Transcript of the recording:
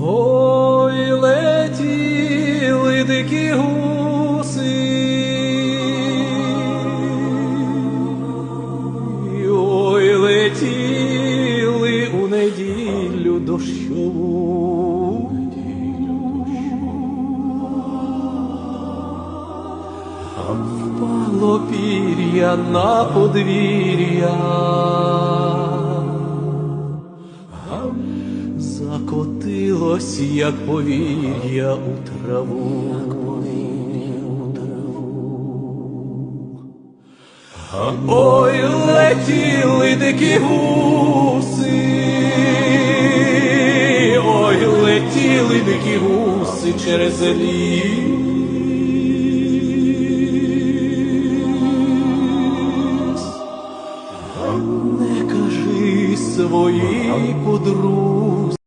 Ой, летіли дикі гуси. Ой, летіли у неділю дощову. Впало пір'я на подвір'я. Закотилось, як повір'я у траву. Ой, летіли дикі гуси, ой, летіли дикі гуси через ліс. Не кажи своїй подруг.